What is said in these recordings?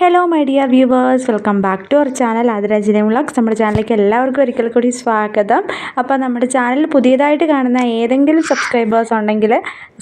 Hello my dear viewers welcome back to our channel ആദരാജിനെ vlogs നമ്മുടെ ചാനലിലേക്ക് എല്ലാവർക്കും ഒരിക്കൽ കൂടി സ്വാഗതം. അപ്പോൾ നമ്മുടെ ചാനൽ പുതിയതായിട്ട് കാണുന്ന ഏതെങ്കിലും സബ്സ്ക്രൈബേഴ്സ് ഉണ്ടെങ്കിൽ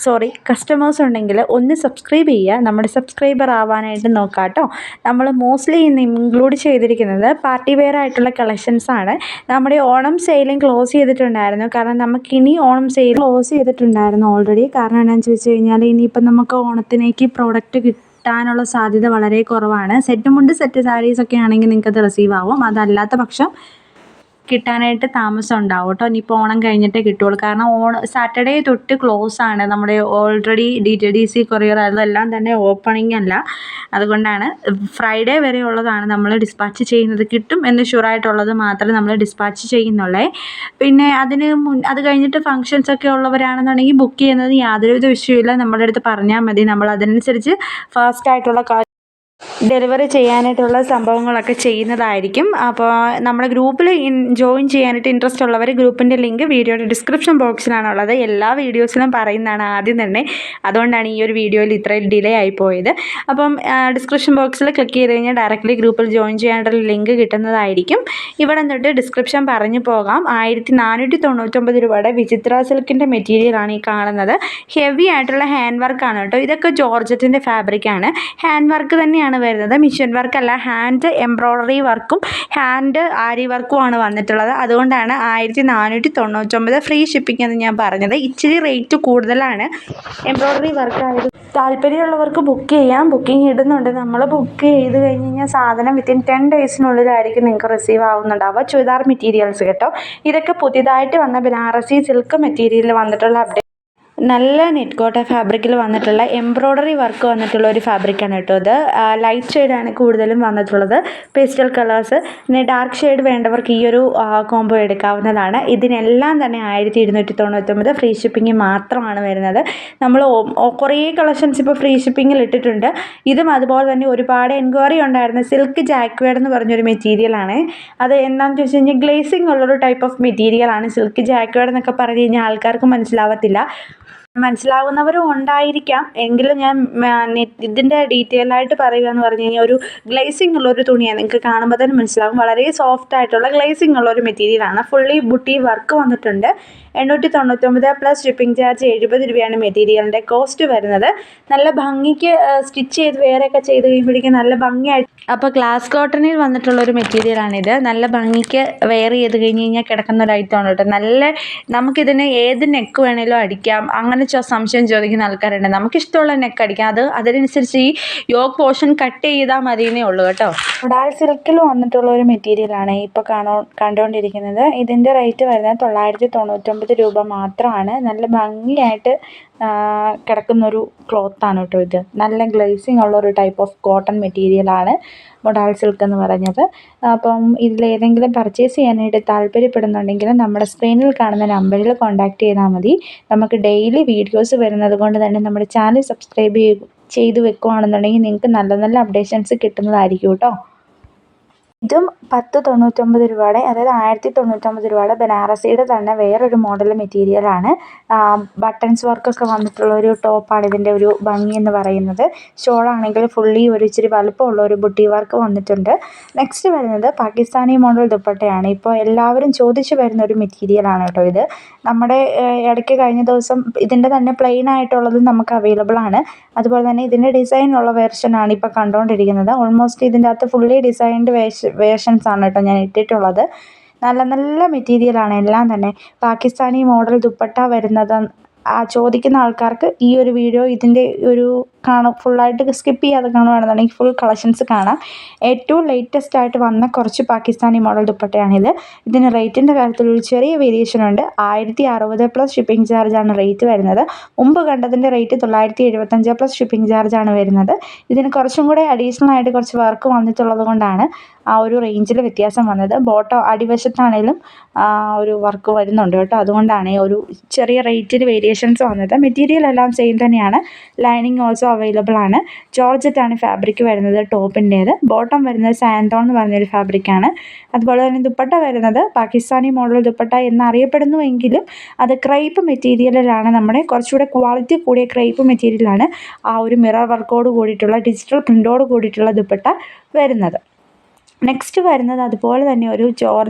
സോറി കസ്റ്റമേഴ്സ് ഉണ്ടെങ്കിൽ ഒന്ന് സബ്സ്ക്രൈബ് ചെയ്യുക. നമ്മുടെ സബ്സ്ക്രൈബർ ആവാനായിട്ട് നോക്കുക കേട്ടോ നമ്മൾ മോസ്റ്റ്ലി ഇന്ന് ഇൻക്ലൂഡ് ചെയ്തിരിക്കുന്നത് പാർട്ടി വെയർ ആയിട്ടുള്ള കളക്ഷൻസ് ആണ്. നമ്മുടെ ഓണം സെയിലും ക്ലോസ് ചെയ്തിട്ടുണ്ടായിരുന്നു. കാരണം നമുക്ക് ഇനി ഓണം സെയിൽ ക്ലോസ് ചെയ്തിട്ടുണ്ടായിരുന്നു ഓൾറെഡി കാരണം എന്താണെന്ന് ചോദിച്ചു കഴിഞ്ഞാൽ ഇനിയിപ്പം നമുക്ക് ഓണത്തിനേക്ക് പ്രോഡക്റ്റ് കിട്ടാനുള്ള സാധ്യത വളരെ കുറവാണ്. സെറ്റ് മുണ്ട് സെറ്റ് സാരീസ് ഒക്കെ ആണെങ്കിൽ നിങ്ങൾക്ക് അത് റിസീവ് ആവും. അതല്ലാത്ത പക്ഷം കിട്ടാനായിട്ട് താമസം ഉണ്ടാവും കേട്ടോ. ഇനിയിപ്പോൾ ഓണം കഴിഞ്ഞിട്ടേ കിട്ടുള്ളൂ. കാരണം ഓണം സാറ്റർഡേ തൊട്ട് ക്ലോസ് ആണ്. നമ്മുടെ already D T D C courier അതെല്ലാം തന്നെ ഓപ്പണിംഗ് അല്ല. അതുകൊണ്ടാണ് ഫ്രൈഡേ വരെ ഉള്ളതാണ് നമ്മൾ ഡിസ്പാച്ച് ചെയ്യുന്നത്. കിട്ടും എന്ന് ഷുവറായിട്ടുള്ളത് മാത്രമേ നമ്മൾ ഡിസ്പാച്ച് ചെയ്യുന്നുള്ളേ. പിന്നെ അതിന് മുൻ അത് കഴിഞ്ഞിട്ട് ഫങ്ഷൻസ് ഒക്കെ ഉള്ളവരാണെന്നുണ്ടെങ്കിൽ ബുക്ക് ചെയ്യുന്നത് യാതൊരുവിധ വിഷയമില്ല നമ്മുടെ അടുത്ത് പറഞ്ഞാൽ മതി. നമ്മൾ അതിനനുസരിച്ച് ഫാസ്റ്റ് ആയിട്ടുള്ള ഡെലിവറി ചെയ്യാനായിട്ടുള്ള സംഭവങ്ങളൊക്കെ ചെയ്യുന്നതായിരിക്കും. അപ്പോൾ നമ്മുടെ ഗ്രൂപ്പിൽ ജോയിൻ ചെയ്യാനായിട്ട് ഇൻട്രസ്റ്റ് ഉള്ളവർ ഗ്രൂപ്പിന്റെ ലിങ്ക് വീഡിയോയുടെ ഡിസ്ക്രിപ്ഷൻ ബോക്സിലാണുള്ളത് എല്ലാ വീഡിയോസിലും പറയുന്നതാണ് ആദ്യം തന്നെ. അതുകൊണ്ടാണ് ഈ ഒരു വീഡിയോയിൽ ഇത്രയും ഡിലേ ആയി പോയത്. അപ്പം ഡിസ്ക്രിപ്ഷൻ ബോക്സിൽ ക്ലിക്ക് ചെയ്ത് കഴിഞ്ഞാൽ ഡയറക്റ്റ്ലി ഗ്രൂപ്പിൽ ജോയിൻ ചെയ്യാനായിട്ടുള്ള ലിങ്ക് കിട്ടുന്നതായിരിക്കും. ഇവിടെ തൊട്ട് ഡിസ്ക്രിപ്ഷൻ പറഞ്ഞു പോകാം. ആയിരത്തി നാനൂറ്റി തൊണ്ണൂറ്റൊമ്പത് രൂപയുടെ വിചിത്ര സിൽക്കിന്റെ മെറ്റീരിയലാണ് ഈ കാണുന്നത്. ഹെവി ആയിട്ടുള്ള ഹാൻഡ് വർക്കാണ് കേട്ടോ. ഇതൊക്കെ ജോർജറ്റിന്റെ ഫാബ്രിക്കാണ് ഹാൻഡ് വർക്ക് തന്നെയാണ് വരുന്നത്. മിഷൻ വർക്കല്ല ഹാൻഡ് എംബ്രോയ്ഡറി വർക്കും ഹാൻഡ് ആരി വർക്കുമാണ് വന്നിട്ടുള്ളത്. അതുകൊണ്ടാണ് ആയിരത്തി നാനൂറ്റി തൊണ്ണൂറ്റൊമ്പത് ഫ്രീ ഷിപ്പിംഗ് എന്ന് ഞാൻ പറഞ്ഞത്. ഇച്ചിരി റേറ്റ് കൂടുതലാണ് എംബ്രോയ്ഡറി വർക്കായത് താല്പര്യമുള്ളവർക്ക് ബുക്ക് ചെയ്യാം. ബുക്കിംഗ് ഇടുന്നുണ്ട്. നമ്മൾ ബുക്ക് ചെയ്ത് കഴിഞ്ഞ് കഴിഞ്ഞാൽ സാധനം വിത്തിൻ ടെൻ ഡേയ്സിനുള്ളിലായിരിക്കും നിങ്ങൾക്ക് റിസീവ് ആവുന്നുണ്ടാവുക. ചുരിദാർ മെറ്റീരിയൽസ് കേട്ടോ. ഇതൊക്കെ പുതിയതായിട്ട് വന്ന ബനാറസി സിൽക്ക് മെറ്റീരിയൽ വന്നിട്ടുള്ള അപ്ഡേറ്റ് നല്ല നെറ്റ് കോട്ട ഫാബ്രിക്കിൽ വന്നിട്ടുള്ള എംബ്രോയ്ഡറി വർക്ക് വന്നിട്ടുള്ള ഒരു ഫാബ്രിക്കാണ് കേട്ടോ ഇത്. ലൈറ്റ് ഷെയ്ഡാണ് കൂടുതലും വന്നിട്ടുള്ളത്. പേസ്റ്റൽ കളേഴ്സ് പിന്നെ ഡാർക്ക് ഷെയ്ഡ് വേണ്ടവർക്ക് ഈ ഒരു കോംബോ എടുക്കാവുന്നതാണ്. ഇതിനെല്ലാം തന്നെ ആയിരത്തി ഇരുന്നൂറ്റി തൊണ്ണൂറ്റൊമ്പത് ഫ്രീ ഷിപ്പിംഗ് മാത്രമാണ് വരുന്നത്. നമ്മൾ കുറേ കളക്ഷൻസ് ഇപ്പോൾ ഫ്രീ ഷിപ്പിങ്ങിൽ ഇട്ടിട്ടുണ്ട്. ഇതും അതുപോലെ തന്നെ ഒരുപാട് എൻക്വയറി ഉണ്ടായിരുന്ന സിൽക്ക് ജാക്വേഡ് എന്ന് പറഞ്ഞൊരു മെറ്റീരിയലാണ് അത് എന്താണെന്ന് ചോദിച്ചു കഴിഞ്ഞാൽ ഗ്ലേസിംഗ് ഉള്ളൊരു ടൈപ്പ് ഓഫ് മെറ്റീരിയലാണ് സിൽക്ക് ജാക്വേഡ് എന്നൊക്കെ പറഞ്ഞു കഴിഞ്ഞാൽ ആൾക്കാർക്ക് മനസ്സിലാവത്തില്ല. മനസ്സിലാവുന്നവരും ഉണ്ടായിരിക്കാം. എങ്കിലും ഞാൻ ഇതിന്റെ ഡീറ്റെയിൽ ആയിട്ട് പറയുക എന്ന് പറഞ്ഞു കഴിഞ്ഞാൽ ഒരു ഗ്ലേസിംഗ് ഉള്ള ഒരു തുണിയാണ്. നിങ്ങൾക്ക് കാണുമ്പോൾ തന്നെ മനസ്സിലാവും. വളരെ സോഫ്റ്റ് ആയിട്ടുള്ള ഗ്ലേസിംഗ് ഉള്ള ഒരു മെറ്റീരിയലാണ് ഫുള്ളി ബുട്ടി വർക്ക് വന്നിട്ടുണ്ട്. എണ്ണൂറ്റി തൊണ്ണൂറ്റൊമ്പത് പ്ലസ് ഷിപ്പിംഗ് ചാർജ് എഴുപത് രൂപയാണ് മെറ്റീരിയലിന്റെ കോസ്റ്റ് വരുന്നത്. നല്ല ഭംഗിക്ക് സ്റ്റിച്ച് ചെയ്ത് വേറെയൊക്കെ ചെയ്ത് കഴിയുമ്പോഴേക്കും നല്ല ഭംഗിയായിട്ട് അപ്പോൾ ഗ്ലാസ് കോട്ടണിൽ വന്നിട്ടുള്ള ഒരു മെറ്റീരിയലാണിത് നല്ല ഭംഗിക്ക് വെയർ ചെയ്ത് കഴിഞ്ഞ് കഴിഞ്ഞാൽ കിടക്കുന്ന ഒരു ഐറ്റമാണ് കേട്ടോ. നല്ല നമുക്കിതിന് ഏത് നെക്ക് വേണേലും അടിക്കാം. അങ്ങനെ സംശയം ചോദിക്കുന്ന ആൾക്കാരുണ്ട്. നമുക്ക് ഇഷ്ടമുള്ള നെക്ക് അടിക്കാം. അത് അതിനനുസരിച്ച് ഈ യോഗ് പോർഷൻ കട്ട് ചെയ്താൽ മതിയെന്നേ ഉള്ളൂ കേട്ടോ. ഡാൽ സിൽക്കിൽ വന്നിട്ടുള്ള ഒരു മെറ്റീരിയലാണ് ഇപ്പോൾ കാണോ കണ്ടുകൊണ്ടിരിക്കുന്നത് ഇതിന്റെ റേറ്റ് വരുന്നത് തൊള്ളായിരത്തി തൊണ്ണൂറ്റൊമ്പത് രൂപ മാത്രമാണ്. നല്ല ഭംഗിയായിട്ട് കിടക്കുന്നൊരു ക്ലോത്താണ് കേട്ടോ ഇത്. നല്ല ഗ്ലേസിങ് ഉള്ള ഒരു ടൈപ്പ് ഓഫ് കോട്ടൺ മെറ്റീരിയലാണ് മൊഡാൾ സിൽക്ക് എന്ന് പറഞ്ഞത്. അപ്പം ഇതിലേതെങ്കിലും പർച്ചേസ് ചെയ്യാനായിട്ട് താല്പര്യപ്പെടുന്നുണ്ടെങ്കിൽ നമ്മുടെ സ്ക്രീനിൽ കാണുന്ന നമ്പറിൽ കോൺടാക്റ്റ് ചെയ്താൽ മതി. നമുക്ക് ഡെയിലി വീഡിയോസ് വരുന്നത് കൊണ്ട് തന്നെ നമ്മുടെ ചാനൽ സബ്സ്ക്രൈബ് ചെയ്ത് വെക്കുകയാണെന്നുണ്ടെങ്കിൽ നിങ്ങൾക്ക് നല്ല നല്ല അപ്ഡേഷൻസ് കിട്ടുന്നതായിരിക്കും കേട്ടോ. ഇതും പത്ത് തൊണ്ണൂറ്റൊമ്പത് രൂപയുടെ അതായത് ആയിരത്തി തൊണ്ണൂറ്റൊമ്പത് രൂപയുടെ ബനാറസിയുടെ തന്നെ വേറൊരു മോഡൽ മെറ്റീരിയലാണ് ബട്ടൺസ് വർക്കൊക്കെ വന്നിട്ടുള്ള ഒരു ടോപ്പാണ് ഇതിന്റെ ഒരു ഭംഗി എന്ന് പറയുന്നത്. ഷോളാണെങ്കിൽ ഫുള്ളി ഒരു ഇച്ചിരി വലുപ്പമുള്ള ഒരു ബുട്ടി വർക്ക് വന്നിട്ടുണ്ട്. നെക്സ്റ്റ് വരുന്നത് പാകിസ്ഥാനി മോഡൽ ദുപ്പട്ടയാണ്. ഇപ്പോൾ എല്ലാവരും ചോദിച്ചു വരുന്ന ഒരു മെറ്റീരിയലാണ് കേട്ടോ ഇത്. നമ്മുടെ ഇടയ്ക്ക് കഴിഞ്ഞ ദിവസം ഇതിന്റെ തന്നെ പ്ലെയിൻ ആയിട്ടുള്ളത് നമുക്ക് അവൈലബിൾ ആണ്. അതുപോലെ തന്നെ ഇതിന്റെ ഡിസൈനുള്ള വേർഷനാണ് ഇപ്പോൾ കണ്ടുകൊണ്ടിരിക്കുന്നത് ഓൾമോസ്റ്റ് ഇതിന്റെ അകത്ത് ഫുള്ളി ഡിസൈൻഡ് വേഷ ആണ് കേട്ടോ ഞാൻ ഇട്ടിട്ടുള്ളത്. നല്ല നല്ല മെറ്റീരിയലാണ് എല്ലാം തന്നെ. പാകിസ്ഥാനി മോഡൽ ദുപ്പട്ട വരുന്നത് ആ ചോദിക്കുന്ന ആൾക്കാർക്ക് ഈ ഒരു വീഡിയോ ഇതിന്റെ ഒരു കാണും ഫുള്ളായിട്ട് സ്കിപ്പ് ചെയ്യാതെ കാണുകയാണെന്നുണ്ടെങ്കിൽ ഫുൾ കളക്ഷൻസ് കാണാം. ഏറ്റവും ലേറ്റസ്റ്റ് ആയിട്ട് വന്ന കുറച്ച് പാകിസ്ഥാനി മോഡൽ ദുപ്പട്ടയാണിത്. ഇതിന് റേറ്റിന്റെ കാര്യത്തിൽ ഒരു ചെറിയ വേരിയേഷൻ ഉണ്ട്. ആയിരത്തി അറുപത് പ്ലസ് ഷിപ്പിംഗ് ചാർജാണ് റേറ്റ് വരുന്നത്. മുമ്പ് കണ്ടതിന്റെ റേറ്റ് തൊള്ളായിരത്തി എഴുപത്തഞ്ച് പ്ലസ് ഷിപ്പിംഗ് ചാർജാണ് വരുന്നത്. ഇതിന് കുറച്ചും കൂടെ അഡീഷണൽ ആയിട്ട് കുറച്ച് വർക്ക് വന്നിട്ടുള്ളത് കൊണ്ടാണ്. ആ ഒരു റേഞ്ചിൽ വ്യത്യാസം വന്നത്. ബോട്ടോ അടിവശത്താണേലും ആ ഒരു വർക്ക് വരുന്നുണ്ട് കേട്ടോ. അതുകൊണ്ടാണ് ഒരു ചെറിയ റേറ്റിൽ വേരിയേഷൻസ് വന്നത്. മെറ്റീരിയൽ എല്ലാം സെയിം തന്നെയാണ്. ലൈനിങ് ഓൾസോ അവൈലബിൾ ആണ്. ജോർജറ്റാണ് ഫാബ്രിക് വരുന്നത് ടോപ്പിന്റേത് ബോട്ടം വരുന്നത് സാൻഡോൺ എന്ന് പറഞ്ഞൊരു ഫാബ്രിക്കാണ് അതുപോലെ തന്നെ ദുപ്പട്ട വരുന്നത് പാകിസ്ഥാനി മോഡൽ ദുപ്പട്ട എന്നറിയപ്പെടുന്നുവെങ്കിലും അത് ക്രൈപ്പ് മെറ്റീരിയലിലാണ് നമ്മുടെ കുറച്ചുകൂടെ ക്വാളിറ്റി കൂടിയ ക്രൈപ്പ് മെറ്റീരിയലാണ് ആ ഒരു മിറർ വർക്കോട് കൂടിയിട്ടുള്ള ഡിജിറ്റൽ പ്രിന്റോട് കൂടിയിട്ടുള്ള ദുപ്പട്ട വരുന്നത്. നെക്സ്റ്റ് വരുന്നത് അതുപോലെ തന്നെ ഒരു ജോർ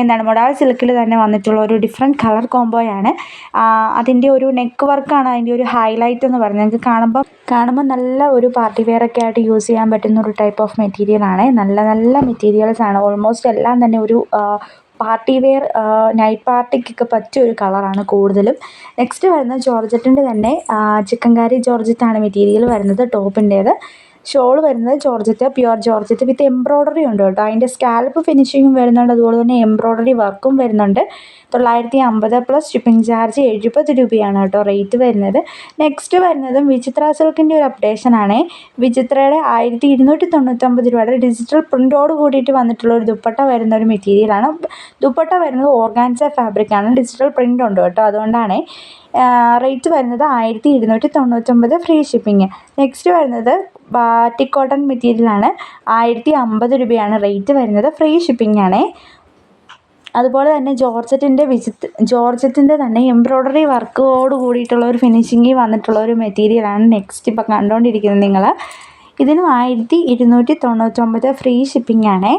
എന്താണ് മൊഡാൾ സിൽക്കിൽ തന്നെ വന്നിട്ടുള്ള ഒരു ഡിഫറെന്റ് കളർ കോംബോയാണ് അതിന്റെ ഒരു നെക്ക് വർക്കാണ് അതിന്റെ ഒരു ഹൈലൈറ്റ് എന്ന് പറയുന്നത്. നിങ്ങൾക്ക് കാണുമ്പോൾ കാണുമ്പോൾ നല്ല ഒരു പാർട്ടി വെയർ ഒക്കെ ആയിട്ട് യൂസ് ചെയ്യാൻ പറ്റുന്ന ഒരു ടൈപ്പ് ഓഫ് മെറ്റീരിയലാണ് നല്ല നല്ല മെറ്റീരിയൽസ് ആണ്. ഓൾമോസ്റ്റ് എല്ലാം തന്നെ ഒരു പാർട്ടി വെയർ നൈറ്റ് പാർട്ടിക്കൊക്കെ പറ്റിയ ഒരു കളറാണ് കൂടുതലും. നെക്സ്റ്റ് വരുന്നത് ജോർജറ്റിന്റെ തന്നെ ചിക്കൻകാരി ജോർജറ്റാണ് മെറ്റീരിയൽ വരുന്നത് ടോപ്പിന്റേത്. ഷോൾ വരുന്നത് georgette pure georgette with embroidery ഉണ്ട് കേട്ടോ. അതിന്റെ സ്കാൽപ്പ് ഫിനിഷിങ്ങും വരുന്നുണ്ട് അതുപോലെ തന്നെ എംബ്രോയ്ഡറി വർക്കും വരുന്നുണ്ട്. തൊള്ളായിരത്തി അമ്പത് പ്ലസ് ഷിപ്പിംഗ് ചാർജ് എഴുപത് രൂപയാണ് കേട്ടോ റേറ്റ് വരുന്നത്. നെക്സ്റ്റ് വരുന്നതും വിചിത്ര സിൽക്കിന്റെ ഒരു അപ്ഡേഷൻ ആണ്. വിചിത്രയുടെ ആയിരത്തി ഇരുന്നൂറ്റി തൊണ്ണൂറ്റൊമ്പത് രൂപയുടെ ഡിജിറ്റൽ പ്രിന്റോട് കൂടിയിട്ട് വന്നിട്ടുള്ള ഒരു ദുപ്പട്ട വരുന്ന ഒരു മെറ്റീരിയലാണ് ദുപ്പട്ട വരുന്നത് ഓർഗാൻസ ഫാബ്രിക്കാണ് ഡിജിറ്റൽ പ്രിന്റ് ഉണ്ട് കേട്ടോ അതുകൊണ്ടാണ് റേറ്റ് വരുന്നത് ആയിരത്തി ഇരുന്നൂറ്റി തൊണ്ണൂറ്റൊമ്പത് ഫ്രീ ഷിപ്പിംഗ് നെക്സ്റ്റ് വരുന്നത് ബാറ്റി കോട്ടൺ മെറ്റീരിയലാണ് ആയിരത്തി അമ്പത് രൂപയാണ് റേറ്റ് വരുന്നത് ഫ്രീ ഷിപ്പിംഗ് ആണേ. അതുപോലെ തന്നെ ജോർജറ്റിന്റെ വിചിത്ര ജോർജറ്റിന്റെ തന്നെ എംബ്രോയ്ഡറി വർക്കോട് കൂടിയിട്ടുള്ള ഒരു ഫിനിഷിങ്ങിൽ വന്നിട്ടുള്ള ഒരു മെറ്റീരിയലാണ് നെക്സ്റ്റ് ഇപ്പം കണ്ടുകൊണ്ടിരിക്കുന്നത് നിങ്ങൾ ഇതിനും ആയിരത്തി ഇരുന്നൂറ്റി തൊണ്ണൂറ്റൊമ്പത് ഫ്രീ ഷിപ്പിംഗ് ആണ്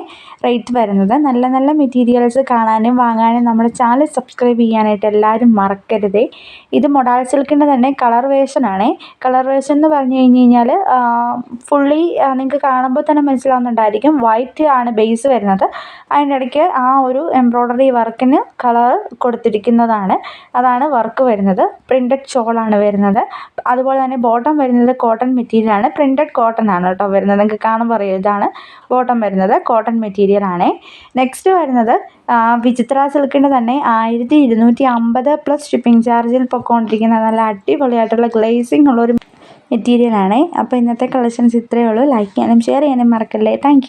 റേറ്റ് വരുന്നത്. നല്ല നല്ല മെറ്റീരിയൽസ് കാണാനും വാങ്ങാനും നമ്മുടെ ചാനൽ സബ്സ്ക്രൈബ് ചെയ്യാനായിട്ട് എല്ലാവരും മറക്കരുതേ. ഇത് മൊഡാൾ സിൽക്കിന്റെ തന്നെ കളർ വേഷനാണ് കളർ വേഷൻ എന്ന് പറഞ്ഞു കഴിഞ്ഞ് കഴിഞ്ഞാൽ ഫുള്ളി നിങ്ങൾക്ക് കാണുമ്പോൾ തന്നെ മനസ്സിലാവുന്നുണ്ടായിരിക്കും. വൈറ്റ് ആണ് ബേസ് വരുന്നത്. അതിന്റെ ഇടയ്ക്ക് ആ ഒരു എംബ്രോയ്ഡറി വർക്കിന് കളർ കൊടുത്തിരിക്കുന്നതാണ്. അതാണ് വർക്ക് വരുന്നത്. പ്രിന്റഡ് ഷോളാണ് വരുന്നത്. അതുപോലെ തന്നെ ബോട്ടം വരുന്നത് കോട്ടൺ മെറ്റീരിയലാണ് പ്രിന്റഡ് കോട്ടൺ ആണ് കേട്ടോ വരുന്നത്. നിങ്ങൾക്ക് കാണുമ്പോൾ അറിയാം ഇതാണ് ബോട്ടം വരുന്നത്. കോട്ടൺ മെറ്റീരിയൽ ആണ്. നെക്സ്റ്റ് വരുന്നത് വിചിത്ര സിൽക്കിന്റെ തന്നെ ആയിരത്തി ഇരുന്നൂറ്റി അമ്പത് പ്ലസ് ഷിപ്പിംഗ് ചാർജിൽ പൊക്കോണ്ടിരിക്കുന്ന നല്ല അടിപൊളിയായിട്ടുള്ള ഗ്ലേസിംഗ് ഉള്ളൊരു മെറ്റീരിയലാണ് അപ്പോൾ ഇന്നത്തെ കളക്ഷൻസ് ഇത്രയേ ഉള്ളൂ. ലൈക്ക് ചെയ്യാനും ഷെയർ ചെയ്യാനും മറക്കല്ലേ. താങ്ക്